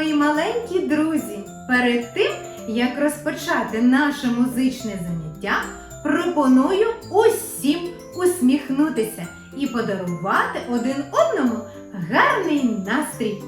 мої маленькі друзі! Перед тим, як розпочати наше музичне заняття, пропоную усім усміхнутися і подарувати один одному гарний настрій.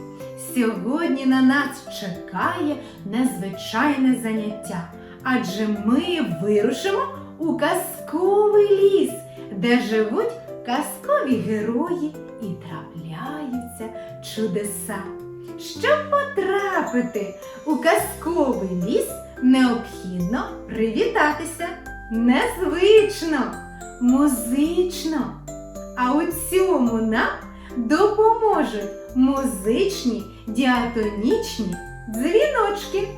Сьогодні на нас чекає незвичайне заняття, адже ми вирушимо у казковий ліс, де живуть казкові герої і трапляються чудеса. Щоб потрапити у казковий ліс, необхідно привітатися незвично, музично. А у цьому нам допоможуть музичні діатонічні дзвіночки.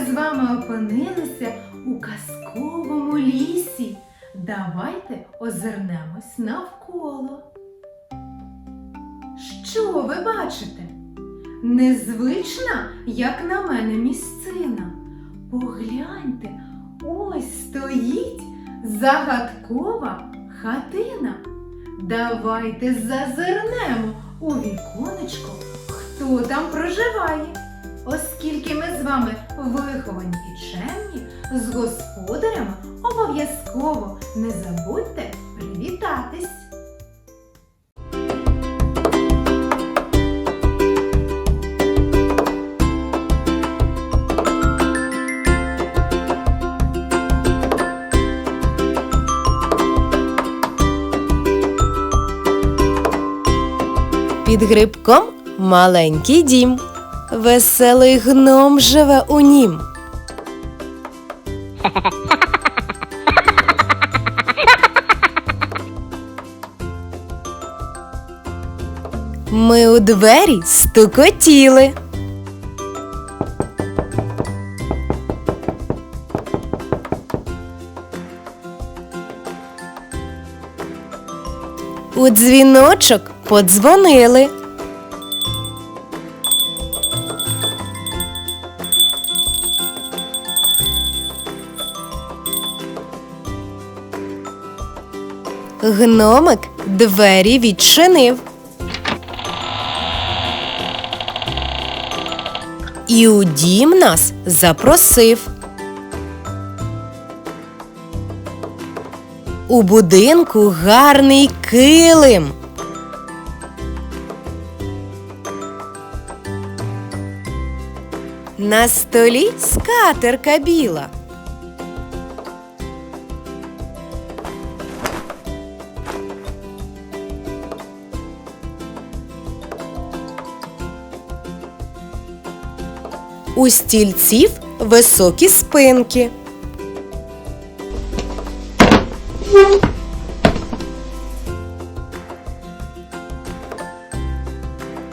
Ми з вами опинилися у казковому лісі. Давайте озирнемось навколо. Що ви бачите? Незвична, як на мене, місцина. Погляньте, ось стоїть загадкова хатина. Давайте зазирнемо у віконечко, хто там проживає. Оскільки ми з вами виховані і чемні, з господарями обов'язково не забудьте привітатись. Під грибком маленький дім. Веселий гном живе у нім. Ми у двері стукотіли. У дзвіночок подзвонили. Гномик двері відчинив. І у дім нас запросив. У будинку гарний килим. На столі скатерка біла. У стільців високі спинки.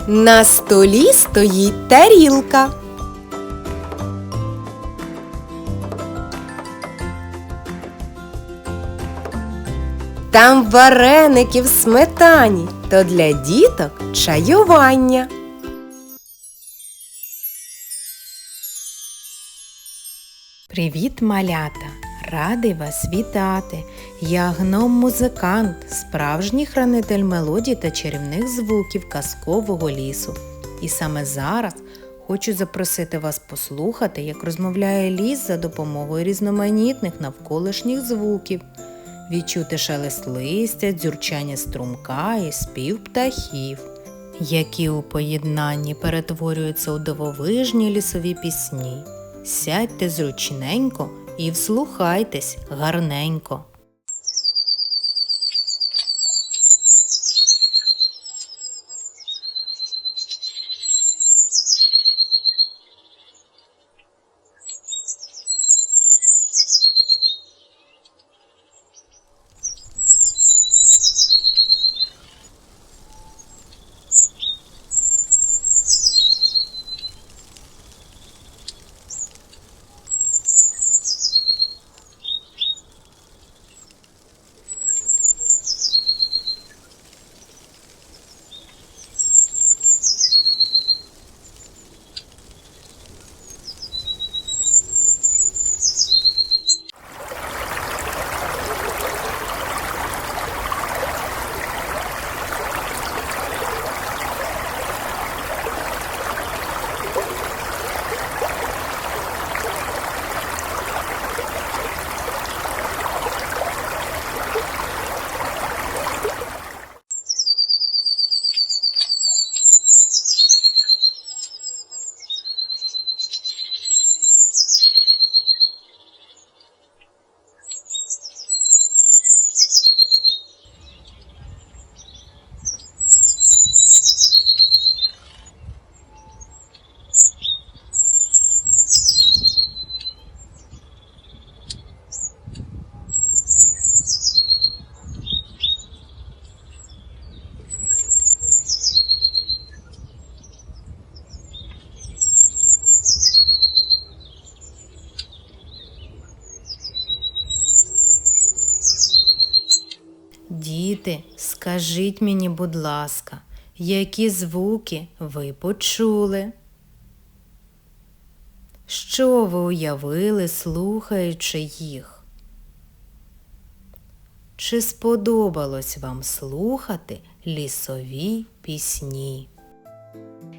На столі стоїть тарілка. Там вареники в сметані, то для діток чаювання. Привіт, малята! Радий вас вітати! Я гном-музикант, справжній хранитель мелодій та чарівних звуків казкового лісу. І саме зараз хочу запросити вас послухати, як розмовляє ліс за допомогою різноманітних навколишніх звуків, відчути шелест листя, дзюрчання струмка і спів птахів, які у поєднанні перетворюються у дивовижні лісові пісні. Сядьте зручненько і вслухайтесь гарненько. Діти, скажіть мені, будь ласка, які звуки ви почули? Що ви уявили, слухаючи їх? Чи сподобалось вам слухати лісові пісні?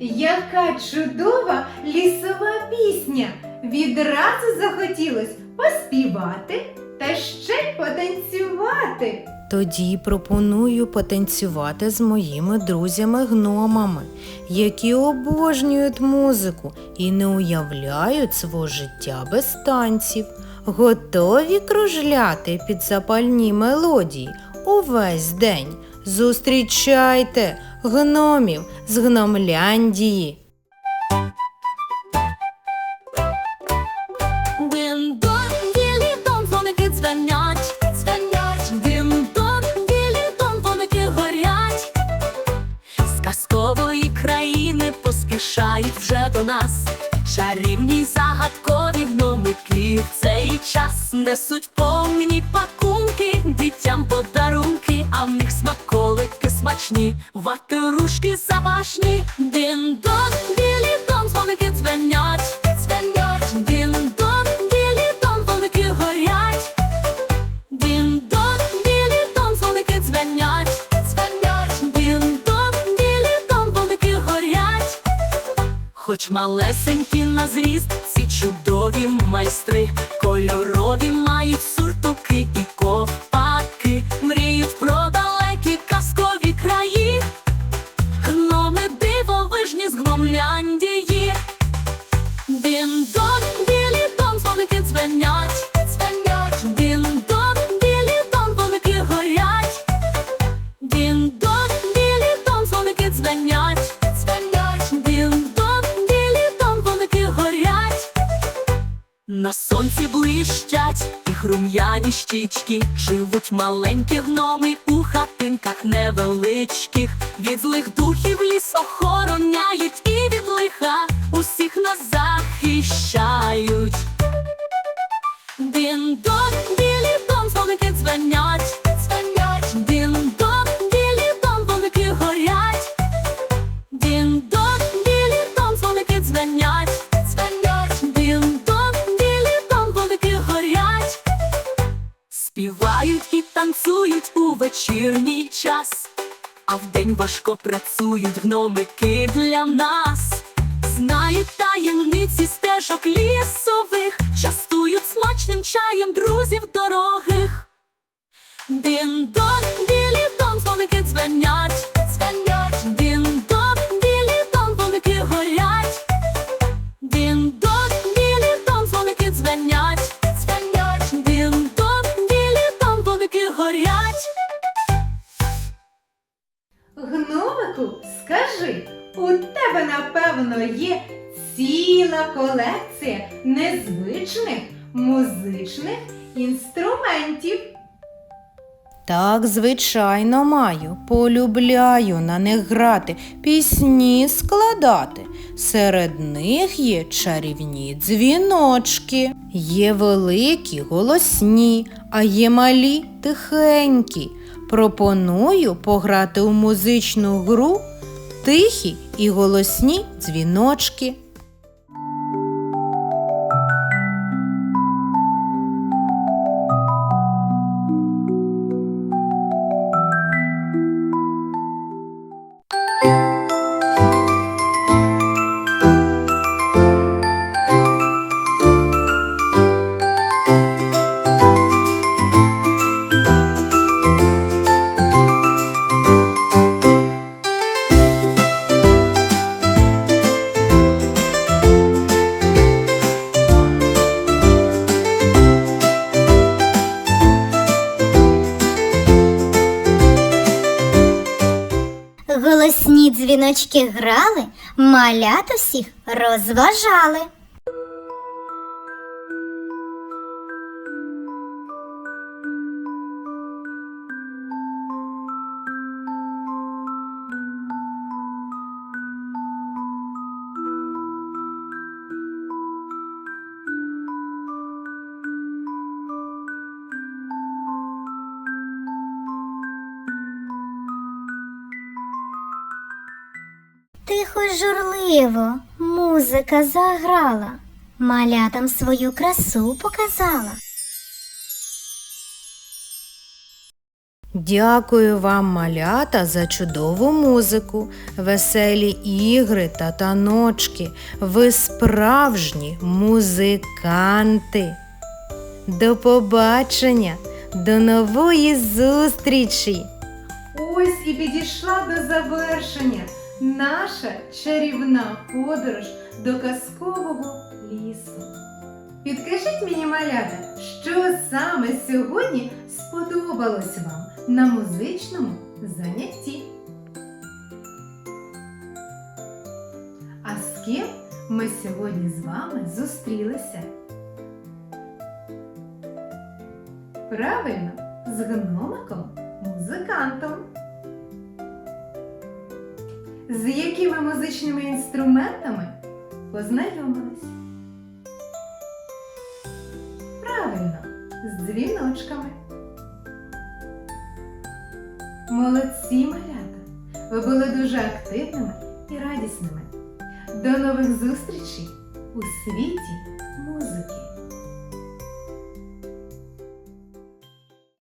Яка чудова лісова пісня! Відразу захотілось поспівати та ще потанцювати. Тоді пропоную потанцювати з моїми друзями-гномами, які обожнюють музику і не уявляють свого життя без танців, готові кружляти під запальні мелодії увесь день. Зустрічайте гномів з гномляндії. До нас. Чарівні загадкові гномики в цей час несуть повні пакунки, дітям подарунки, а в них смаколики смачні, ватрушки запашні. Дин-дон, ділі-дон, Хоч малесенькі на зріст, ці чудові майстри, кольорові мають суртуки і На сонці блищать і рум'яні щічки, живуть маленькі гноми у хатинках невеличких. Від злих духів ліс охороняють і від лиха вечірній час, а вдень важко працюють гномики для нас. Знають таємниці стежок лісових, частують смачним чаєм друзів дорогих. Дин-дон, білі дон, дзвоники дзвенять, дзвенять. Гномику, скажи, у тебе напевно є ціла колекція незвичних музичних інструментів. Так, звичайно, маю. Полюбляю на них грати, пісні складати. Серед них є чарівні дзвіночки, є великі голосні, а є малі тихенькі. Пропоную пограти у музичну гру тихі і голосні дзвіночки. Дзвіночки грали, малят усіх розважали. Тихо журливо музика заграла, малятам свою красу показала. Дякую вам, малята, за чудову музику, веселі ігри та таночки. Ви справжні музиканти. До побачення, до нової зустрічі! Ось і підійшла до завершення наша чарівна подорож до казкового лісу. Підкажіть мені, малята, що саме сьогодні сподобалось вам на музичному занятті? А з ким ми сьогодні з вами зустрілися? Правильно, з гномиком музикантом. З якими музичними інструментами познайомились? Правильно, з дзвіночками. Молодці малята! Ви були дуже активними і радісними. До нових зустрічей у світі!